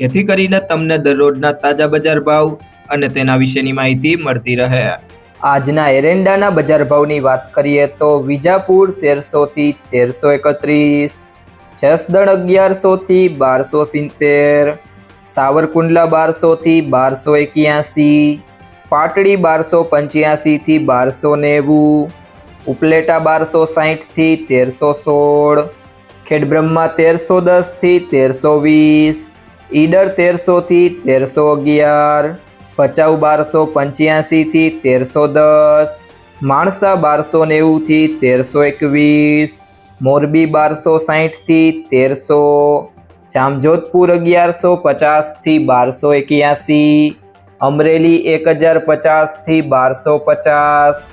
જેથી કરીને તમને દરરોજના તાજા બજાર ભાવ અને તેના વિશેની માહિતી મળતી રહે. આજના એરંડાના બજાર ભાવની વાત કરીએ તો વિજાપુર તેરસોથી તેરસો એકત્રીસ, જસદણ અગિયારસોથી બારસો સિત્તેર, સાવરકુંડલા બારસોથી બારસો એક્યાસી, પાટડી બારસો પંચ્યાસીથી બારસો નેવું, ઉપલેટા બારસો સાહીઠથી તેરસો સોળ, ખેડબ્રહ્મા તેરસો દસથી તેરસો વીસ ઈડર તેરસોથી તેરસો અગિયાર, ભચાઉ બારસો પંચ્યાસીથી તેરસો દસ, માણસા બારસો નેવુંથી તેરસો એકવીસ, મોરબી બારસો સાહીઠથી તેરસો, જામજોધપુર અગિયારસો પચાસથી બારસો એક્યાસી, અમરેલી એક હજાર પચાસથી બારસો પચાસ,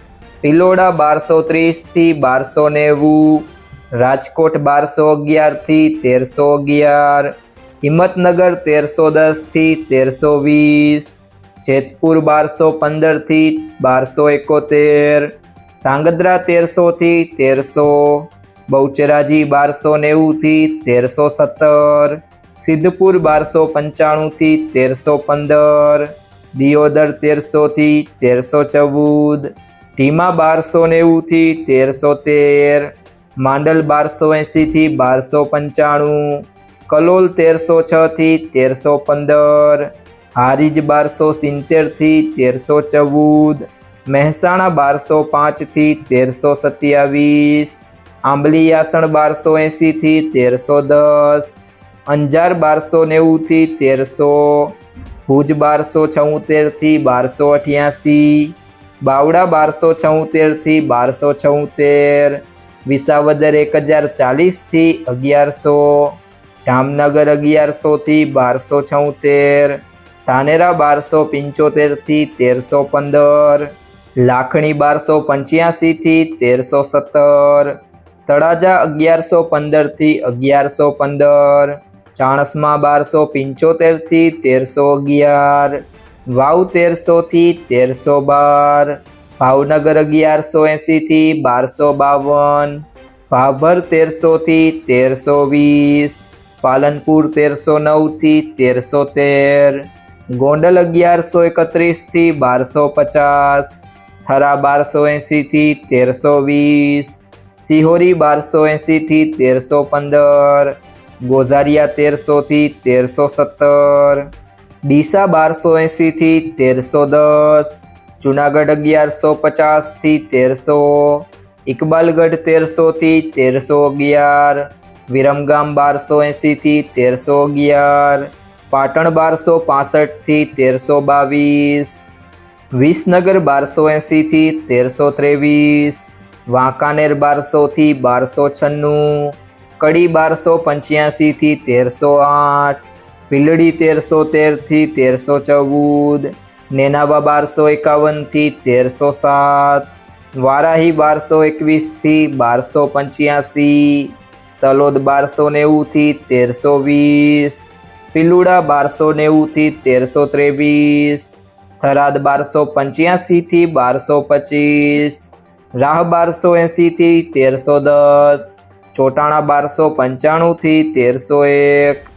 પિલોડા બારસો ત્રીસથી બારસો નેવું, રાજકોટ બારસો અગિયારથી તેરસો અગિયાર હિંમતનગર તેરસો દસથી તેરસો વીસ, જેતપુર બારસો પંદરથી બારસો એકોતેર, ધાંગધ્રા તેરસોથી તેરસો, બહુચરાજી બારસો નેવુંથી તેરસો સત્તર, સિદ્ધપુર બારસો પંચાણુંથી તેરસો પંદર, દિયોદર તેરસોથી તેરસો ચૌદ ધીમા બારસો નેવુંથી તેરસો તેર, માંડલ બારસો એંશીથી બારસો પંચાણું કલોલ તેરસો છથી તેરસો પંદર, હારીજ બારસો સિત્તેરથી તેરસો ચૌદ, મહેસાણા બારસો પાંચથી તેરસો સત્યાવીસ આંબલીયાસણ બારસો એંસીથી તેરસો દસ, અંજાર બારસો નેવુંથી તેરસો, ભુજ બારસો છોતેરથી બારસો અઠ્યાસી, બાવડા બારસો છોતેરથી બારસો છોતેર, વિસાવદર એક હજાર ચાલીસથી અગિયારસો જામનગર અગિયારસોથી બારસો છોતેર, ધાનેરા બારસો પંચોતેરથી તેરસો પંદર, લાખણી બારસો પંચ્યાસીથી તેરસો સત્તર, તળાજા અગિયારસો પંદરથી અગિયારસો પંદર, ચાણસમાં બારસો પંચોતેરથી તેરસો અગિયાર, વાવ તેરસોથી તેરસો બાર, ભાવનગર અગિયારસો એંસીથી બારસો બાવન, ભાભર તેરસોથી તેરસો વીસ પાલનપુર તેરસો નવથી તેરસો તેર, ગોંડલ અગિયારસો એકત્રીસથી બારસો પચાસ, થરા બારસો એંશીથી તેરસો વીસ, સિહોરી બારસો એંશીથી તેરસો પંદર, ગોઝારિયા તેરસોથી તેરસો સત્તર, ડીસા બારસો એંશીથી તેરસો દસ, જુનાગઢ અગિયારસો પચાસથી તેરસો, ઇકબાલગઢ તેરસોથી તેરસો અગિયાર વિરમગામ બારસો એંસીથી તેરસો અગિયાર, પાટણ બારસો પાસઠથી તેરસો બાવીસ, વિસનગર બારસો એંસીથી તેરસો ત્રેવીસ, વાંકાનેર બારસોથી બારસો છન્નું, કડી બારસો પંચ્યાસીથી તેરસો આઠ, પીલડી તેરસો તેરથી તેરસો ચૌદ, નેનાવા બારસો એકાવનથી તેરસો સાત, વારાહી બારસો એકવીસથી બારસો પંચ્યાસી તલોદ બારસો નેવુંથી તેરસો વીસ, પિલુડા બારસો નેવુંથી તેરસો ત્રેવીસ, થરાદ બારસો પંચ્યાસીથી બારસો પચીસ, રાહ બારસો એંસીથી તેરસો દસ, ચોટાણા બારસો પંચાણુંથી તેરસો એક